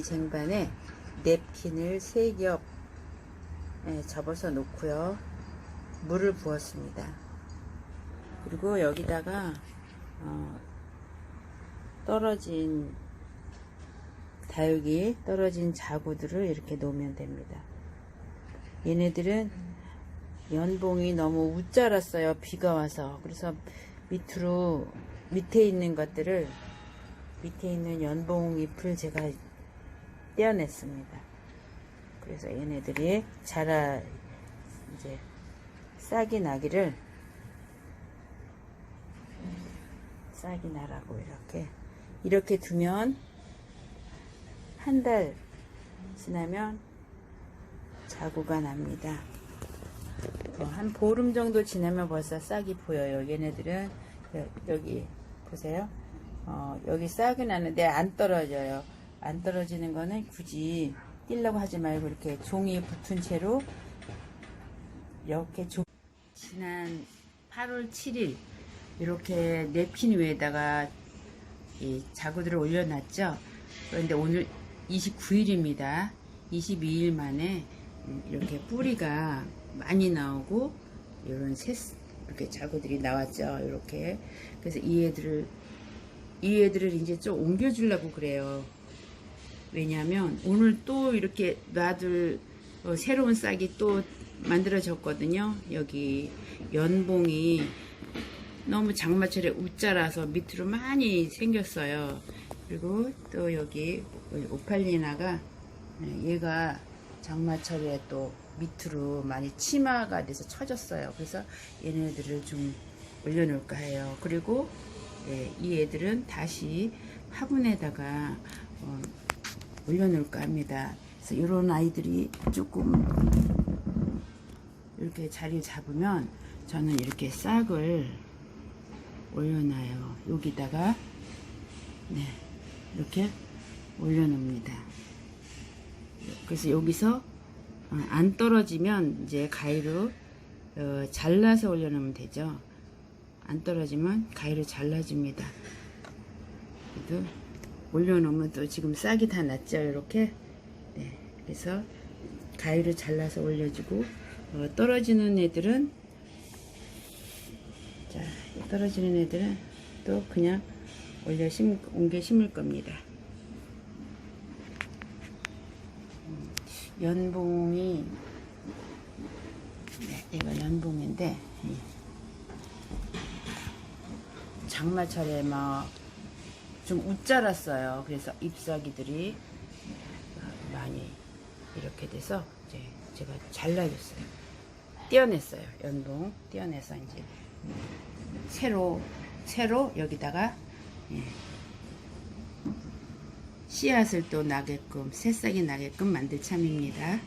이 쟁반에 냅킨을 3겹 예, 접어서 놓고요. 물을 부었습니다. 그리고 여기다가 어, 떨어진 다육이 떨어진 자구들을 이렇게 놓으면 됩니다. 얘네들은 연봉이 너무 웃자랐어요. 비가 와서. 그래서 밑으로 밑에 있는 것들을 밑에 있는 연봉 잎을 제가 떼어냈습니다. 그래서 얘네들이 자라 이제 싹이 나기를 싹이 나라고 이렇게 이렇게 두면 한 달 지나면 자구가 납니다. 어, 한 보름 정도 지나면 벌써 싹이 보여요. 얘네들은 여- 여기 보세요. 어, 여기 싹이 나는데 안 떨어져요. 안 떨어지는 거는 굳이 띄려고 하지 말고 이렇게 종이 붙은 채로 이렇게 종... 지난 8월 7일 이렇게 냅킨 위에다가 이 자구들을 올려놨죠. 그런데 오늘 29일입니다. 22일 만에 음, 이렇게 뿌리가 많이 나오고 이런 새 이렇게 자구들이 나왔죠. 이렇게 그래서 이 애들을 이 애들을 이제 좀 옮겨주려고 그래요. 왜냐하면 오늘 또 이렇게 놔둘 어, 새로운 싹이 또 만들어졌거든요. 여기 연봉이 너무 장마철에 웃자라서 밑으로 많이 생겼어요. 그리고 또 여기 오팔리나가 네, 얘가 장마철에 또 밑으로 많이 치마가 돼서 처졌어요. 그래서 얘네들을 좀 올려놓을까 해요. 그리고 예, 이 애들은 다시 화분에다가 어, 올려놓을까 합니다. 그래서 이런 아이들이 조금 이렇게 자리 잡으면 저는 이렇게 싹을 올려놔요. 여기다가 네 이렇게 올려놓습니다. 그래서 여기서 어, 안 떨어지면 이제 가위로 어, 잘라서 올려놓으면 되죠. 안 떨어지면 가위로 잘라줍니다. 그래도 올려놓으면 또 지금 싹이 다 났죠. 이렇게 네 그래서 가위로 잘라서 올려주고 어, 떨어지는 애들은 자 떨어지는 애들은 또 그냥 올려 심 옮겨 심을 겁니다. 음, 연봉이 네, 이거 연봉인데 예. 장마철에 막 좀 웃자랐어요. 그래서 잎사귀들이 많이 이렇게 돼서 이제 제가 잘라줬어요. 떼어냈어요. 연봉 떼어내서 이제 새로 새로 여기다가 예, 씨앗을 또 나게끔 새싹이 나게끔 만들 참입니다.